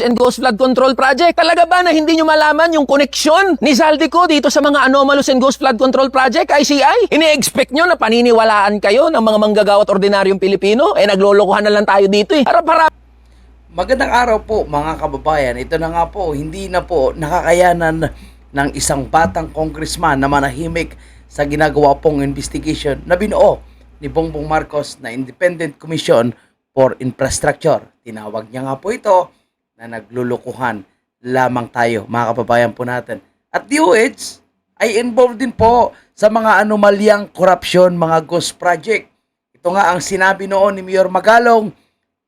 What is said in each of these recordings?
and Ghost Flood Control Project. Talaga ba na hindi nyo malaman yung koneksyon ni Zaldico dito sa mga Anomalous and Ghost Flood Control Project, ICI? Ini-expect nyo na paniniwalaan kayo ng mga manggagawa at ordinaryong Pilipino? Eh, naglolokohan na lang tayo dito eh. Harap-harap Magandang araw po mga kababayan. Ito na nga po, hindi na po nakakayanan ng isang batang congressman na manahimik sa ginagawa pong investigation na binuo ni Bongbong Marcos na Independent Commission for Infrastructure. Tinawag niya nga po ito na naglulukuhan lamang tayo, mga kababayan po natin. At DOH ay involved din po sa mga anomalyang korupsyon, mga ghost project. Ito nga ang sinabi noon ni Mayor Magalong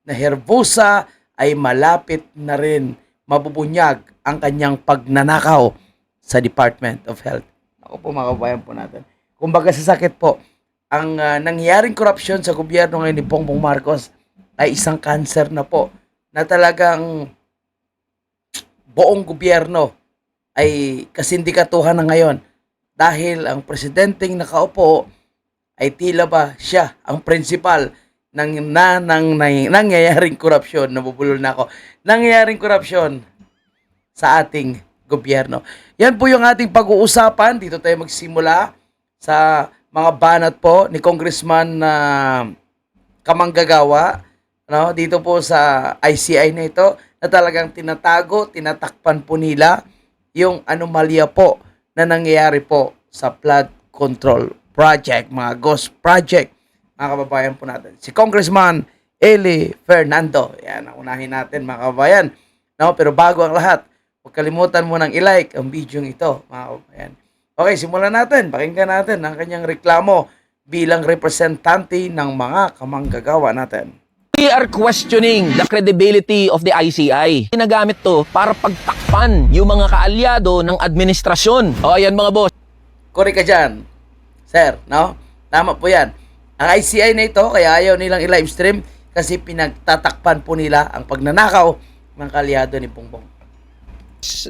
na Herbosa ay malapit na rin mabubunyag ang kanyang pagnanakaw sa Department of Health. Ako po mga kabayan po natin. Kumbaga sa sakit po, ang ah, nangyaring korupsyon sa gobyerno ngayon ni Bongbong Marcos ay isang cancer na po na talagang buong gobyerno ay kasindikatuhan na ngayon dahil ang presidenteng nakaupo ay tila ba siya ang principal ng na, ng, ng nangyayaring korupsyon, nabubulol na ako, nangyayaring korupsyon sa ating gobyerno. Yan po yung ating pag-uusapan. Dito tayo magsimula sa mga banat po ni Congressman na Kamanggagawa no dito po sa ICI na ito na talagang tinatago, tinatakpan po nila yung anomalya po na nangyayari po sa flood control project, mga ghost project, mga kababayan po natin. Si Congressman Eli Fernando. Yan, unahin natin mga kababayan. No, pero bago ang lahat, huwag kalimutan mo nang i-like ang video ito, mga kababayan. Okay, simulan natin. Pakinggan natin ang kanyang reklamo bilang representante ng mga kamanggagawa natin. Are questioning the credibility of the ICI. Ginagamit to para pagtakpan yung mga kaalyado ng administrasyon. O ayan mga boss, Correct ka dyan, sir, no? Tama po yan. Ang ICI na ito, kaya ayaw nilang i-live stream kasi pinagtatakpan po nila ang pagnanakaw ng kalyado ni Bongbong.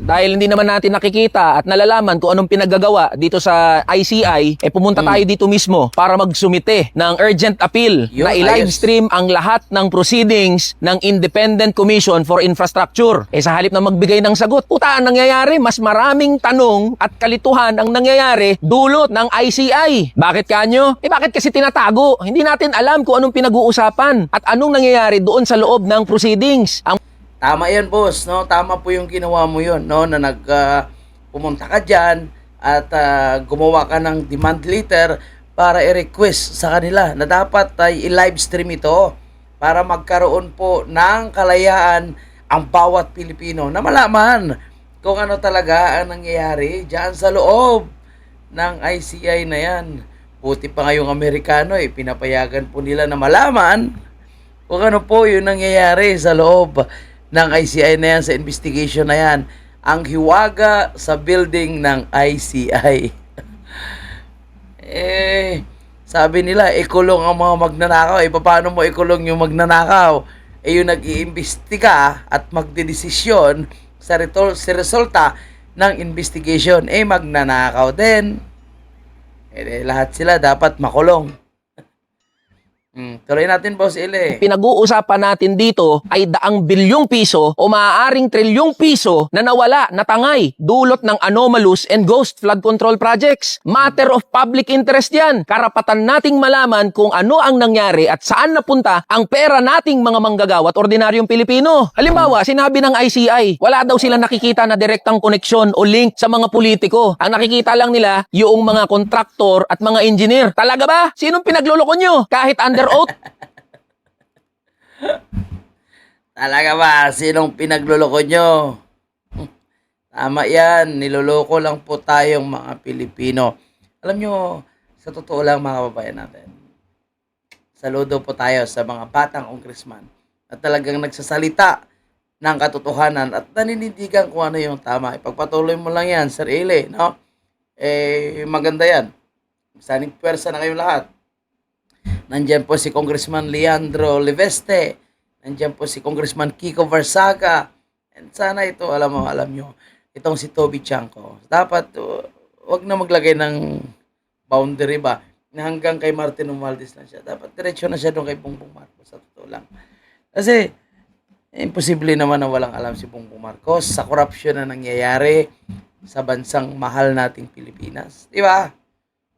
Dahil hindi naman natin nakikita at nalalaman kung anong pinaggagawa dito sa ICI, eh pumunta tayo dito mismo para magsumite ng urgent appeal Yun, na i-live stream ang lahat ng proceedings ng Independent Commission for Infrastructure. Eh sa halip na magbigay ng sagot, puta ang nangyayari, mas maraming tanong at kalituhan ang nangyayari dulot ng ICI. Bakit kanyo? Eh bakit kasi tinatago? Hindi natin alam kung anong pinag-uusapan at anong nangyayari doon sa loob ng proceedings. Ang Tama yan, boss, no? Tama po yung ginawa mo yun, no? Na nag ah, pumunta ka diyan at ah, gumawa ka ng demand letter para i-request sa kanila na dapat ay i-live stream ito para magkaroon po ng kalayaan ang bawat Pilipino na malaman kung ano talaga ang nangyayari diyan sa loob ng ICI na yan. Buti pa ngayong Amerikano eh, pinapayagan po nila na malaman kung ano po yung nangyayari sa loob ng ICI na yan, sa investigation na yan. Ang hiwaga sa building ng ICI. eh, sabi nila, ikulong ang mga magnanakaw. Eh, paano mo ikulong yung magnanakaw? Eh, yung nag-iimbestiga at magdedesisyon sa, retol- sa resulta ng investigation, eh, magnanakaw din. Eh, lahat sila dapat makulong. Hmm, tuloy natin, Boss Ile. pinag-uusapan natin dito ay daang bilyong piso o maaaring trilyong piso na nawala, natangay, dulot ng anomalous and ghost flood control projects. Matter of public interest yan. Karapatan nating malaman kung ano ang nangyari at saan napunta ang pera nating mga manggagawa at ordinaryong Pilipino. Halimbawa, sinabi ng ICI, wala daw sila nakikita na direktang koneksyon o link sa mga politiko. Ang nakikita lang nila yung mga kontraktor at mga engineer. Talaga ba? Sinong pinagluloko nyo? Kahit under oath? Talaga ba? Sinong pinagluloko nyo? Tama yan. Niloloko lang po tayong mga Pilipino. Alam nyo, sa totoo lang mga kababayan natin, saludo po tayo sa mga batang congressman na talagang nagsasalita ng katotohanan at naninindigan kung ano yung tama. Ipagpatuloy mo lang yan, Sir Ile, no? Eh, maganda yan. Saning pwersa na kayong lahat. Nandiyan po si Congressman Leandro Leveste. Nandiyan po si Congressman Kiko Varsaga. And sana ito, alam mo, alam nyo, itong si Toby Chanko. Dapat, uh, wag na maglagay ng boundary ba, na hanggang kay Martin Romualdez lang siya. Dapat diretso na siya doon kay Bongbong Marcos, sa totoo lang. Kasi, Imposible naman na walang alam si Bongbong Marcos sa korupsyon na nangyayari sa bansang mahal nating Pilipinas. Di ba?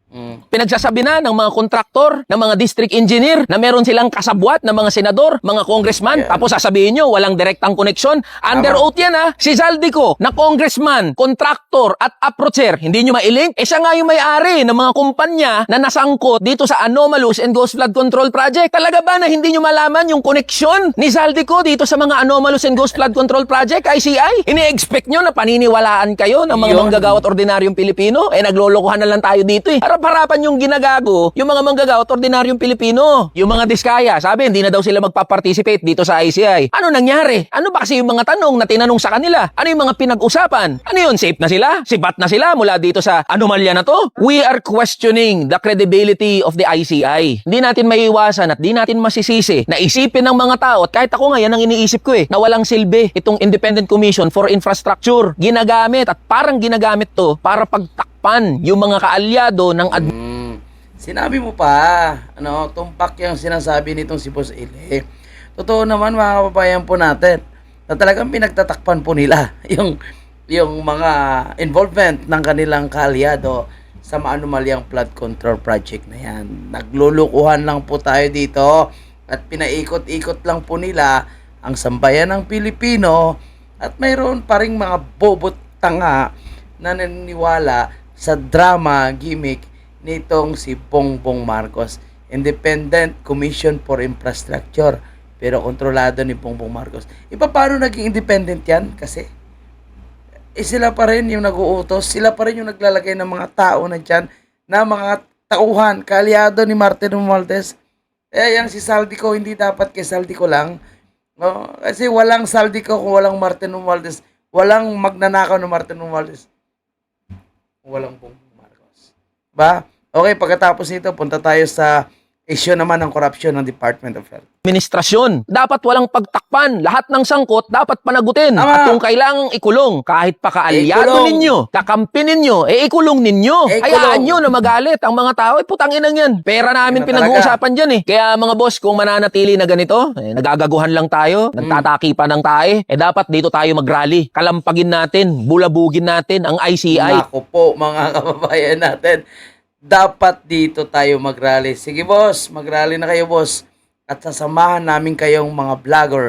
Mm. Pinagsasabi na ng mga kontraktor, ng mga district engineer na meron silang kasabwat ng mga senador, mga congressman. Yeah. Tapos sasabihin nyo, walang direktang koneksyon. Under Tama. oath yan ha. Si Zaldico, na congressman, kontraktor at approacher, hindi nyo mailink? Eh siya nga yung may-ari ng mga kumpanya na nasangkot dito sa Anomalous and Ghost Flood Control Project. Talaga ba na hindi nyo malaman yung koneksyon ni Zaldico dito sa mga Anomalous and Ghost Flood Control Project, ICI? Ini-expect nyo na paniniwalaan kayo ng mga manggagawa at ordinaryong Pilipino? Eh, naglolokohan na lang tayo dito eh. Harap-harapan yung ginagago, yung mga manggagawa at ordinaryong Pilipino. Yung mga diskaya, sabi, hindi na daw sila magpa-participate dito sa ICI. Ano nangyari? Ano ba kasi yung mga tanong na tinanong sa kanila? Ano yung mga pinag-usapan? Ano yun? Safe na sila? Sibat na sila mula dito sa anomalya na to? We are questioning the credibility of the ICI. Hindi natin maiiwasan at di natin masisisi na isipin ng mga tao at kahit ako nga yan ang iniisip ko eh, na walang silbi itong Independent Commission for Infrastructure. Ginagamit at parang ginagamit to para pagtakpan yung mga kaalyado ng ad- Mm. Sinabi mo pa, ano, tumpak yung sinasabi nitong si Boss Ile. Totoo naman mga kababayan po natin na talagang pinagtatakpan po nila yung yung mga involvement ng kanilang kaalyado sa maanumalyang flood control project na yan. Naglulukuhan lang po tayo dito at pinaikot-ikot lang po nila ang sambayan ng Pilipino at mayroon pa ring mga bobot tanga na naniniwala sa drama gimmick nitong si Bongbong Marcos. Independent Commission for Infrastructure pero kontrolado ni Bongbong Marcos. Iba paano naging independent yan? Kasi eh sila pa rin yung nag-uutos, sila pa rin yung naglalagay ng mga tao na dyan, na mga tauhan, kaalyado ni Martin Romualdez. Eh, yung si Saldico, hindi dapat kay Saldico lang. No? Kasi walang Saldico kung walang Martin Romualdez. Walang magnanakaw ng Martin Romualdez. Walang Bongbong Marcos. Ba? Okay, pagkatapos nito, punta tayo sa issue naman ng corruption ng Department of Health. administrasyon. Dapat walang pagtakpan. Lahat ng sangkot dapat panagutin. Tama. At kung kailangang ikulong, kahit pa kaalyado Ikulong. ninyo, kakampi ninyo, eh ikulong ninyo. Hayaan ikulong. nyo na magalit ang mga tao. Eh putang inang yan. Pera namin Yan na pinag-uusapan dyan eh. Kaya mga boss, kung mananatili na ganito, eh, nagagaguhan lang tayo, Hmm. nagtataki pa ng tae, eh dapat dito tayo mag-rally. Kalampagin natin, bulabugin natin ang ICI. Nako po mga kababayan natin. Dapat dito tayo mag-rally. Sige boss, mag-rally na kayo boss. At sasamahan namin kayong mga vlogger.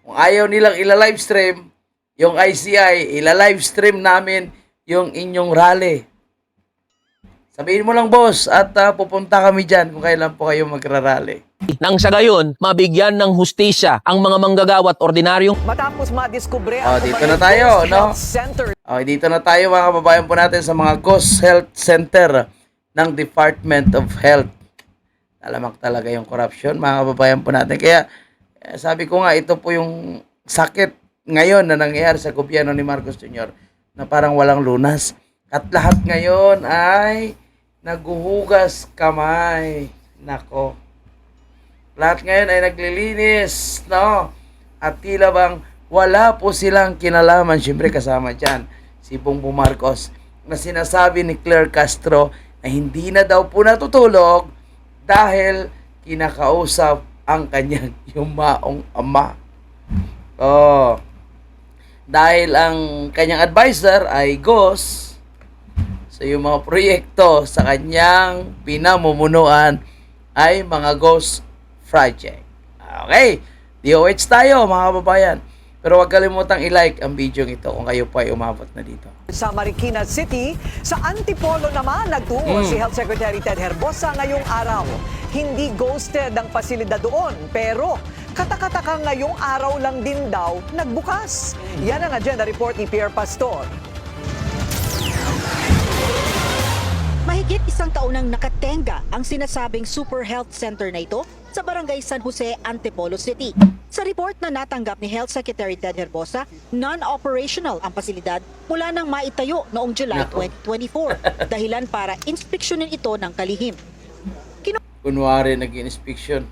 Kung ayaw nilang ila-livestream, yung ICI, ila-livestream namin yung inyong rally. Sabihin mo lang boss at ah, pupunta kami dyan kung kailan po kayo magra-rally. Nang sa gayon, mabigyan ng hustisya ang mga manggagawat ordinaryong Matapos madiskubre Oh, ang dito umano'y na tayo, no? Center Okay, dito na tayo mga kababayan po natin sa mga Ghost Health Center ng Department of Health. Talamak talaga yung corruption mga kababayan po natin. Kaya eh, sabi ko nga ito po yung sakit ngayon na nangyayari sa gobyerno ni Marcos Jr. na parang walang lunas. At lahat ngayon ay naguhugas kamay. Nako. Lahat ngayon ay naglilinis, no? At tila bang wala po silang kinalaman, syempre kasama dyan, si Bongbong Marcos, na sinasabi ni Claire Castro na hindi na daw po natutulog dahil kinakausap ang kanyang yumaong ama. Oh. Dahil ang kanyang advisor ay Ghost, So yung mga proyekto sa kanyang pinamumunuan ay mga ghost project. Okay, DOH tayo mga kababayan. Pero huwag kalimutang i-like ang video ito kung kayo po ay umabot na dito. sa Marikina City. Sa Antipolo naman, nagtungo Mm. si Health Secretary Ted Herbosa ngayong araw. Hindi ghosted ang pasilidad doon, pero katakataka ngayong araw lang din daw nagbukas. Yan ang agenda report ni Pierre Pastor. Mahigit isang taon nang nakatenga ang sinasabing Super Health Center na ito sa Barangay San Jose, Antipolo City. Sa report na natanggap ni Health Secretary Ted Herbosa, non-operational ang pasilidad mula nang maitayo noong July Nako. 2024. Dahilan para inspeksyonin ito ng kalihim. Kunwari nag-inspection.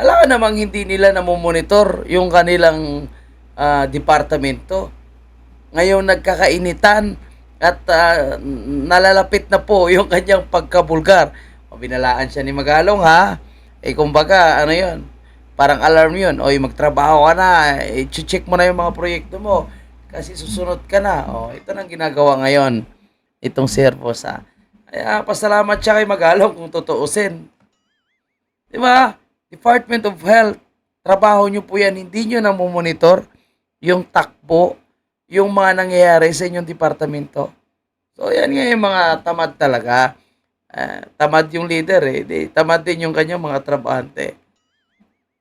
Alam ka namang hindi nila namomonitor yung kanilang ah, departamento. Ngayon nagkakainitan at ah, nalalapit na po yung kanyang pagkabulgar. Binalaan siya ni Magalong ha. Eh kumbaga ano yon parang alarm yun. Oy, magtrabaho ka na. I-check mo na yung mga proyekto mo. Kasi susunod ka na. O, ito nang ginagawa ngayon. Itong si Herbosa. Kaya pasalamat siya kay Magalong kung tutuusin. Di ba? Department of Health. Trabaho nyo po yan. Hindi nyo na monitor yung takbo, yung mga nangyayari sa inyong departamento. So, yan nga yung mga tamad talaga. Ah, tamad yung leader eh. Di, tamad din yung kanyang mga trabahante.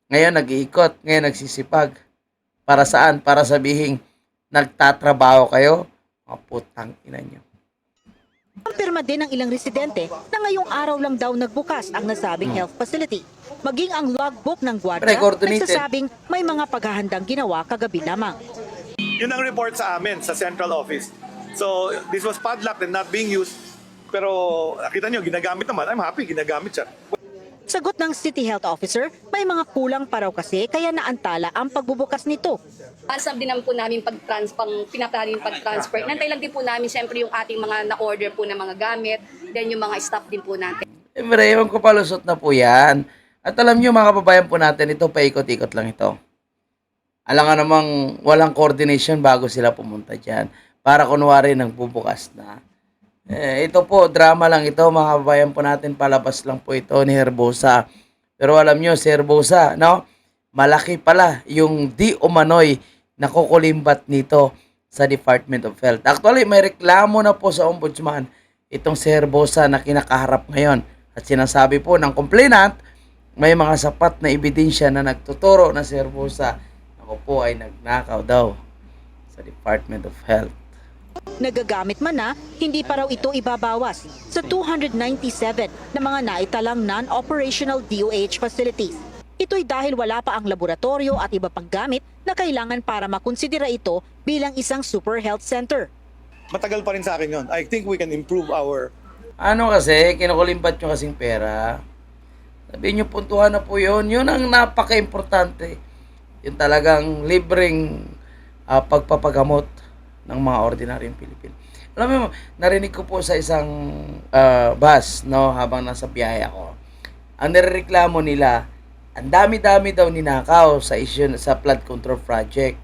Ngayon nag-iikot, ngayon nagsisipag. Para saan? Para sabihin, nagtatrabaho kayo? Mga putang ina nyo. Kumpirma din ng ilang residente na ngayong araw lang daw nagbukas ang nasabing health facility. Maging ang logbook ng gwardiya nagsasabing may mga paghahandang ginawa kagabi lamang. Yun ang report sa amin, sa central office. So, this was padlocked and not being used. Pero, nakita nyo, ginagamit naman. I'm happy, ginagamit siya. Sagot ng City Health Officer, may mga kulang pa raw kasi kaya naantala ang pagbubukas nito. Asab din naman po namin pag-trans, pang pinaplano yung pag-transfer. Nantay lang din po namin siyempre yung ating mga na-order po na mga gamit, then yung mga staff din po natin. Siyempre, ewan ko palusot na po yan. At alam nyo mga kababayan po natin, ito paikot-ikot lang ito. Alam nga namang walang coordination bago sila pumunta dyan. Para kunwari nang bubukas na. Eh, ito po, drama lang ito. Mga kababayan po natin, palabas lang po ito ni Herbosa. Pero alam nyo, si Herbosa, no? Malaki pala yung di umano'y nakukulimbat nito sa Department of Health. Actually, may reklamo na po sa Ombudsman itong si Herbosa na kinakaharap ngayon. At sinasabi po ng complainant, may mga sapat na ebidensya na nagtuturo na si Herbosa ako po ay nagnakaw daw sa Department of Health. Nagagamit man na, hindi pa raw ito ibabawas sa 297 na mga naitalang non-operational DOH facilities. Ito'y dahil wala pa ang laboratorio at iba pang gamit na kailangan para makonsidera ito bilang isang super health center. Matagal pa rin sa akin yun. I think we can improve our Ano kasi, kinukulimbat nyo kasing pera. Sabi nyo, puntuhan na po yun. Yun ang napaka-importante. Yung talagang libreng ah, pagpapagamot ng mga ordinaryong Pilipino. Alam mo, narinig ko po sa isang ah, bus, no, habang nasa biyahe ako. Ang nirereklamo nila, ang dami-dami daw ninakaw sa issue sa flood control project.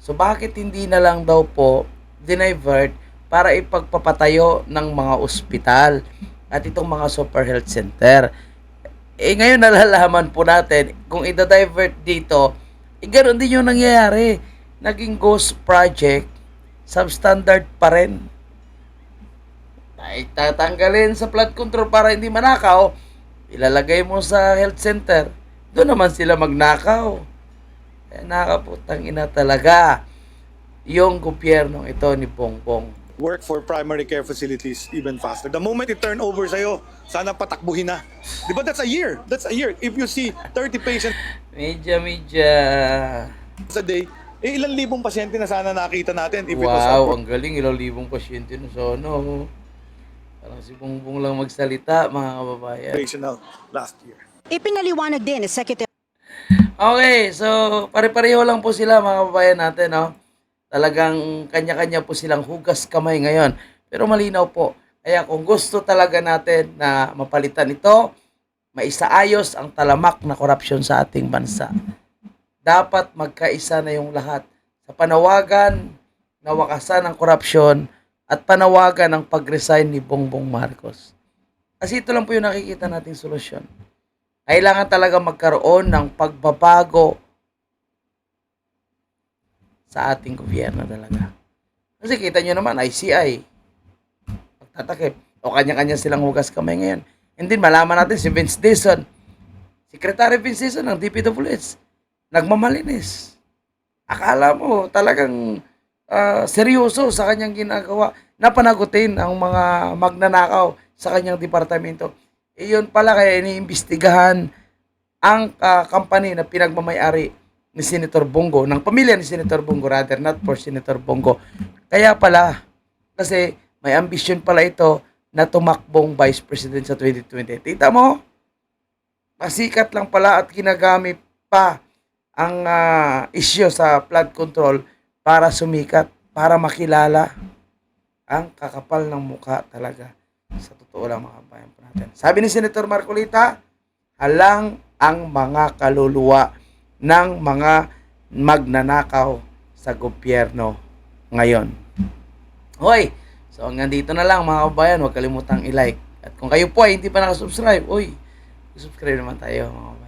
So bakit hindi na lang daw po dinivert para ipagpapatayo ng mga ospital at itong mga super health center. Eh ngayon nalalaman po natin kung ida-divert dito, eh ganoon din yung nangyayari. Naging ghost project, substandard pa rin. Ay, tatanggalin sa flood control para hindi manakaw, ilalagay mo sa health center, doon naman sila magnakaw. Eh, nakaputang ina talaga yung gobyernong ito ni Bongbong. work for primary care facilities even faster. The moment it turn over sa'yo, sana patakbuhin na. Di ba that's a year? That's a year. If you see 30 patients Medya, medya. a day, eh ilan libong pasyente na sana nakita natin if it was Wow, ang galing. Ilang libong pasyente na sa ano. Parang si Bongbong lang magsalita, mga kababayan. operational last year. Ipinaliwanag din ni Secretary Okay, so pare-pareho lang po sila mga kababayan natin, no? Talagang kanya-kanya po silang hugas kamay ngayon. Pero malinaw po. Kaya kung gusto talaga natin na mapalitan ito, maisaayos ang talamak na korupsyon sa ating bansa. Dapat magkaisa na yung lahat sa panawagan na wakasan ang korupsyon at panawagan ng pag-resign ni Bongbong Marcos. Kasi ito lang po yung nakikita nating solusyon kailangan talaga magkaroon ng pagbabago sa ating gobyerno talaga. Kasi kita nyo naman, ICI, pagtatakip, o kanya-kanya silang hugas kamay ngayon. And then malaman natin si Vince Dizon, Secretary Vince Dizon ng DPWH, nagmamalinis. Akala mo talagang ah, seryoso sa kanyang ginagawa na panagutin ang mga magnanakaw sa kanyang departamento. Iyon pala kaya iniimbestigahan ang ah, company na pinagmamayari ni Senator Bongo, ng pamilya ni Senator Bongo rather, not for Senator Bongo. Kaya pala, kasi may ambisyon pala ito na tumakbong Vice President sa 2020. Tita mo, pasikat lang pala at ginagamit pa ang ah, issue sa flood control para sumikat, para makilala ang kakapal ng mukha talaga. Sa totoo lang mga kabayan po natin. Sabi ni Senator Marcolita, halang ang mga kaluluwa. ng mga magnanakaw sa gobyerno ngayon. Hoy, so hanggang dito na lang mga kabayan, huwag kalimutang i-like. At kung kayo po ay hindi pa nakasubscribe, uy, subscribe naman tayo mga kabayan.